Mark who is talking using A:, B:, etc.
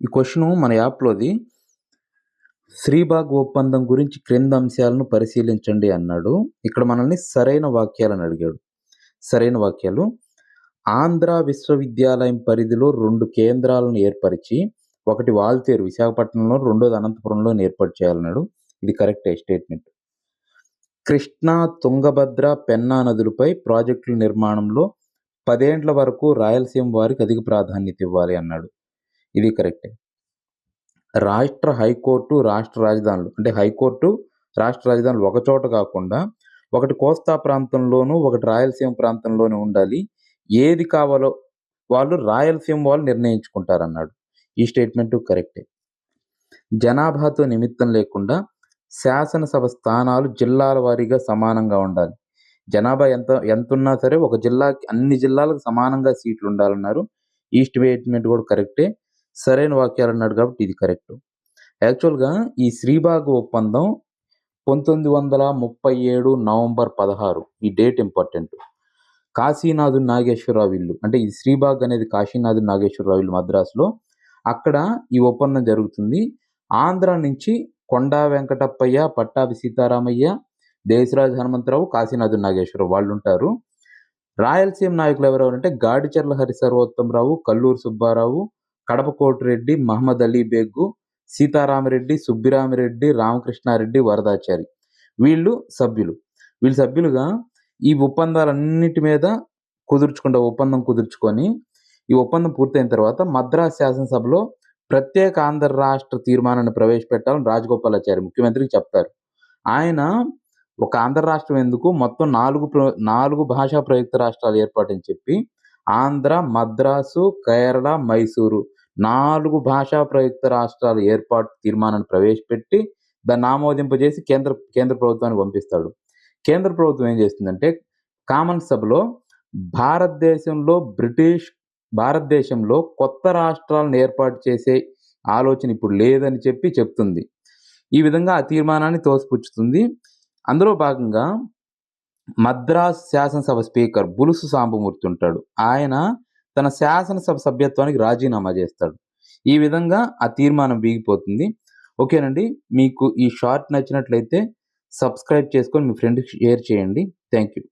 A: ఈ క్వశ్చన్ మన యాప్లోది శ్రీబాగ్ ఒప్పందం గురించి క్రింద అంశాలను పరిశీలించండి అన్నాడు. ఇక్కడ మనల్ని సరైన వాక్యాలను అడిగాడు. సరైన వాక్యాలు ఆంధ్ర విశ్వవిద్యాలయం పరిధిలో రెండు కేంద్రాలను ఏర్పరిచి ఒకటి వాల్తేరు విశాఖపట్నంలో రెండోది అనంతపురంలో ఏర్పాటు చేయాలన్నాడు. ఇది కరెక్టే స్టేట్మెంట్. కృష్ణా తుంగభద్ర పెన్నా నదులపై ప్రాజెక్టుల నిర్మాణంలో పదేండ్ల వరకు రాయలసీమ వారికి అధిక ప్రాధాన్యత ఇవ్వాలి అన్నాడు. ఇది కరెక్టే. రాష్ట్ర హైకోర్టు రాష్ట్ర రాజధానులు. అంటే హైకోర్టు రాష్ట్ర రాజధానులు ఒక చోట కాకుండా ఒకటి కోస్తా ప్రాంతంలోనూ ఒకటి రాయలసీమ ప్రాంతంలోనూ ఉండాలి. ఏది కావాలో వాళ్ళు రాయలసీమ వాళ్ళు నిర్ణయించుకుంటారన్నాడు. ఈ స్టేట్మెంట్ కరెక్టే. జనాభాతో నిమిత్తం లేకుండా శాసనసభ స్థానాలు జిల్లాల వారీగా సమానంగా ఉండాలి. జనాభా ఎంత ఎంత ఉన్నా సరే ఒక జిల్లాకి అన్ని జిల్లాలకు సమానంగా సీట్లు ఉండాలన్నారు. ఈ స్టేట్మెంట్ కూడా కరెక్టే. సరైన వాక్యాలు అన్నాడు కాబట్టి ఇది కరెక్ట్. యాక్చువల్గా ఈ శ్రీబాగ్ ఒప్పందం పంతొమ్మిది వందల ముప్పై ఏడు నవంబర్ పదహారు. ఈ డేట్ ఇంపార్టెంట్. కాశీనాథు నాగేశ్వరరావు ఇల్లు. అంటే ఈ శ్రీబాగ్ అనేది కాశీనాథు నాగేశ్వరరావు ఇల్లు మద్రాసులో. అక్కడ ఈ ఒప్పందం జరుగుతుంది. ఆంధ్ర నుంచి కొండా వెంకటప్పయ్య పట్టాభి సీతారామయ్య దేశరాజు హనుమంతరావు కాశీనాథు నాగేశ్వరరావు వాళ్ళు ఉంటారు రాయలసీమ నాయకులు ఎవరెవరు అంటే గాడిచెర్ల హరి సర్వోత్తమరావు కల్లూరు సుబ్బారావు కడపకోటిరెడ్డి మహమ్మద్ అలీ బేగ్గు సీతారామరెడ్డి సుబ్బిరామిరెడ్డి రామకృష్ణారెడ్డి వరదాచారి. వీళ్ళు సభ్యులు. వీళ్ళు సభ్యులుగా ఈ ఒప్పందాలన్నిటి మీద కుదుర్చుకుంటే ఒప్పందం కుదుర్చుకొని ఈ ఒప్పందం పూర్తయిన తర్వాత మద్రాస్ శాసనసభలో ప్రత్యేక ఆంధ్ర రాష్ట్ర తీర్మానాన్ని ప్రవేశపెట్టాలని రాజగోపాలాచారి ముఖ్యమంత్రికి చెప్తారు. ఆయన ఒక ఆంధ్ర రాష్ట్రం ఎందుకు? మొత్తం నాలుగు నాలుగు భాషా ప్రయుక్త రాష్ట్రాలు ఏర్పాటని చెప్పి ఆంధ్ర మద్రాసు కేరళ మైసూరు నాలుగు భాషా ప్రయుక్త రాష్ట్రాల ఏర్పాటు తీర్మానాన్ని ప్రవేశపెట్టి దాన్ని ఆమోదింపజేసి కేంద్ర కేంద్ర ప్రభుత్వానికి పంపిస్తాడు. కేంద్ర ప్రభుత్వం ఏం చేస్తుందంటే కామన్ సభలో భారతదేశంలో బ్రిటిష్ భారతదేశంలో కొత్త రాష్ట్రాలను ఏర్పాటు చేసే ఆలోచన ఇప్పుడు లేదని చెప్పి చెప్తుంది. ఈ విధంగా ఆ తీర్మానాన్ని తోసిపుచ్చుతుంది. అందులో భాగంగా మద్రాస్ శాసనసభ స్పీకర్ బులుసు సాంబమూర్తి ఉంటాడు. ఆయన తన శాసనసభ సభ్యత్వానికి రాజీనామా చేస్తాడు. ఈ విధంగా ఆ తీర్మానం బీగిపోతుంది ఓకేనండి? మీకు ఈ షార్ట్ నచ్చినట్లయితే సబ్స్క్రైబ్ చేసుకొని మీ ఫ్రెండ్కి షేర్ చేయండి. Thank you